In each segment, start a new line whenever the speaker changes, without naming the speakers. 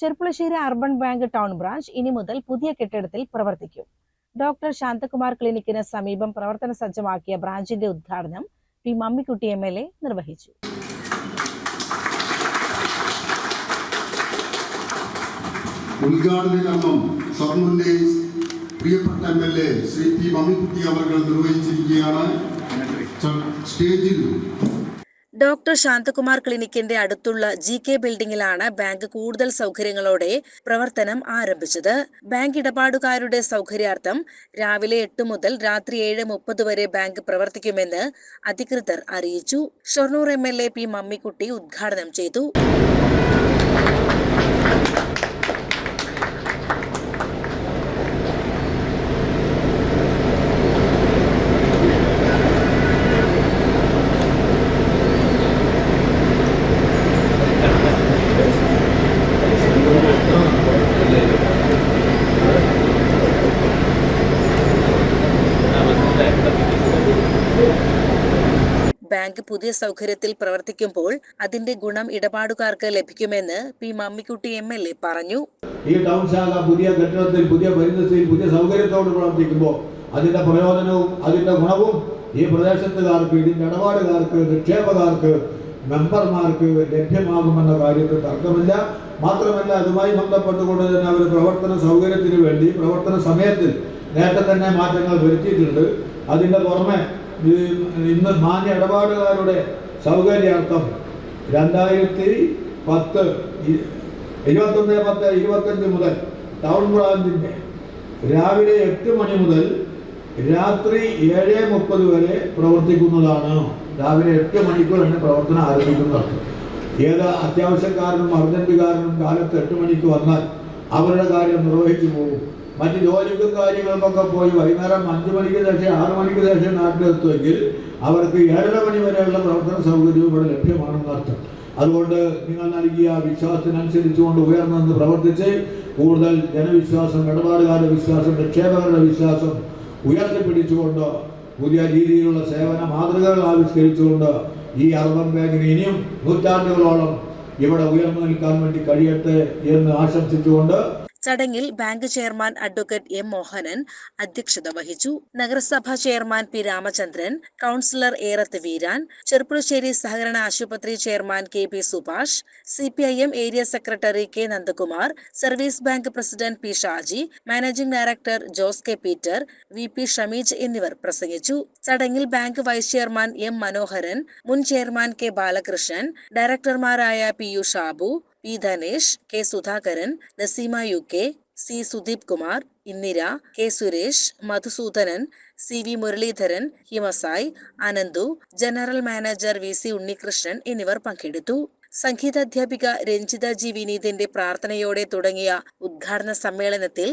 Cherpulassery urban bank town branch ഇനി മുതൽ പുതിയ കെട്ടിടത്തിൽ പ്രവർത്തിക്കും. ഡോക്ടർ ശാന്തകുമാർ ക്ലിനിക്കിന് സമീപം പ്രവർത്തന സജ്ജമാക്കിയ ബ്രാഞ്ചിന്റെ ഉദ്ഘാടനം P Mammikutty M L A നിർവഹിച്ചു.
ഉദ്ഘാടന കർമ്മം ഷൊർണൂരിലെ പ്രിയപ്പെട്ട M L A Shri P Mammikutty അവർ നിർവഹിച്ചിരിക്കുകയാണ്. സ്റ്റേജിൽ
ഡോക്ടർ ശാന്തകുമാർ ക്ലിനിക്കിന്റെ അടുത്തുള്ള ജി കെ ബിൽഡിംഗിലാണ് ബാങ്ക് കൂടുതൽ സൗകര്യങ്ങളോടെ പ്രവർത്തനം ആരംഭിച്ചത്. ബാങ്ക് ഇടപാടുകാരുടെ സൗകര്യാർത്ഥം രാവിലെ എട്ട് മുതൽ രാത്രി ഏഴ് മുപ്പത് വരെ ബാങ്ക് പ്രവർത്തിക്കുമെന്ന് അധികൃതർ അറിയിച്ചു. Shoranur M L A P Mammikutty ഉദ്ഘാടനം ചെയ്തു. ബാങ്ക് പുതിയ സൗകര്യത്തിൽ പ്രവർത്തിക്കുമ്പോൾ അതിന്റെ ഗുണം ഇടപാടുകാർക്ക് ലഭിക്കുമെന്ന് P Mammikutty M L A പറഞ്ഞു.
ഈ ടൗൺ ശാഖ പുതിയ കെട്ടിടത്തിൽ പുതിയ പരിതസ്ഥിതിയിൽ പുതിയ സൗകര്യത്തോട് പ്രവർത്തിക്കുമ്പോൾ അതിന്റെ പ്രയോജനവും അതിന്റെ ഗുണവും ഈ പ്രദേശത്തുകാർക്ക് ഇതിന്റെ ഇടപാടുകാർക്ക് നിക്ഷേപകാർക്ക് മെമ്പർമാർക്ക് ലഭ്യമാകുമെന്ന കാര്യത്തിൽ തർക്കമില്ല. മാത്രമല്ല അതുമായി ബന്ധപ്പെട്ടുകൊണ്ട് തന്നെ അവർ പ്രവർത്തന സൗകര്യത്തിന് വേണ്ടി പ്രവർത്തന സമയത്തിൽ നേരത്തെ തന്നെ മാറ്റങ്ങൾ വരുത്തിയിട്ടുണ്ട്. അതിന്റെ പുറമെ ഇന്ന് മാന്യ ഇടപാടുകാരുടെ സൗകര്യാർത്ഥം രണ്ടായിരത്തി പത്ത് ഇരുപത്തൊന്ന് പത്ത് ഇരുപത്തഞ്ച് മുതൽ ടൗൺ ബ്രാഞ്ചിന്റെ രാവിലെ എട്ട് മണി മുതൽ രാത്രി ഏഴ് മുപ്പത് വരെ പ്രവർത്തിക്കുന്നതാണ്. രാവിലെ എട്ട് മണിക്കൂർ തന്നെ പ്രവർത്തനം ആരംഭിക്കുന്നതാണ് ഏത് അത്യാവശ്യക്കാരനും അർജന്റുകാരനും കാലത്ത് എട്ട് മണിക്ക് വന്നാൽ അവരുടെ കാര്യം നിർവഹിച്ചു പോകും. മറ്റ് ജോലിക്കും കാര്യങ്ങൾക്കൊക്കെ പോയി വൈകുന്നേരം അഞ്ച് മണിക്ക് ശേഷം ആറ് മണിക്ക് ശേഷം നാട്ടിലെത്തുമെങ്കിൽ അവർക്ക് ഏഴര മണി വരെയുള്ള പ്രവർത്തന സൗകര്യവും ഇവിടെ ലഭ്യമാണെന്ന് അർത്ഥം. അതുകൊണ്ട് നിങ്ങൾ നൽകിയ വിശ്വാസത്തിനനുസരിച്ചുകൊണ്ട് ഉയർന്നു പ്രവർത്തിച്ച് കൂടുതൽ ജനവിശ്വാസം ഇടപാടുകാരുടെ വിശ്വാസം നിക്ഷേപകരുടെ വിശ്വാസം ഉയർത്തിപ്പിടിച്ചുകൊണ്ട് പുതിയ രീതിയിലുള്ള സേവന മാതൃകകൾ ആവിഷ്കരിച്ചുകൊണ്ട് ഈ അർബൻ ബാങ്കിന് ഇനിയും നൂറ്റാണ്ടുകളോളം ഇവിടെ ഉയർന്നു നിൽക്കാൻ വേണ്ടി കഴിയട്ടെ എന്ന് ആശംസിച്ചുകൊണ്ട്
ചടങ്ങിൽ bank chairman advocate M Mohanan അധ്യക്ഷത വഹിച്ചു. നഗരസഭാ chairman P Ramachandran councillor Erath Veeran Cherpulassery സഹകരണ ആശുപത്രി chairman K P Subhash C area secretary K Nandakumar service bank president P Shaji managing director Jose K Peter V P Shameej എന്നിവർ പ്രസംഗിച്ചു. ചടങ്ങിൽ bank vice chairman M Manoharan മുൻ chairman K Balakrishnan ഡയറക്ടർമാരായ P U Shabu P Dhanesh K Sudhakaran Naseema U K C Sudeep Kumar Indira K Suresh Madhusudanan C V Muraleedharan Himasai Ananthu general manager V C Unnikrishnan എന്നിവർ പങ്കെടുത്തു. സംഗീതാധ്യാപിക Ranjitha G വിനീതിന്റെ പ്രാർത്ഥനയോടെ തുടങ്ങിയ ഉദ്ഘാടന സമ്മേളനത്തിൽ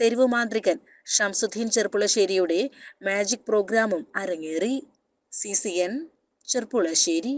തെരുവുമാന്ത്രികൻ Shamsuddin ചെർപ്പുളശ്ശേരിയുടെ magic പ്രോഗ്രാമും അരങ്ങേറി. C C N Cherpulassery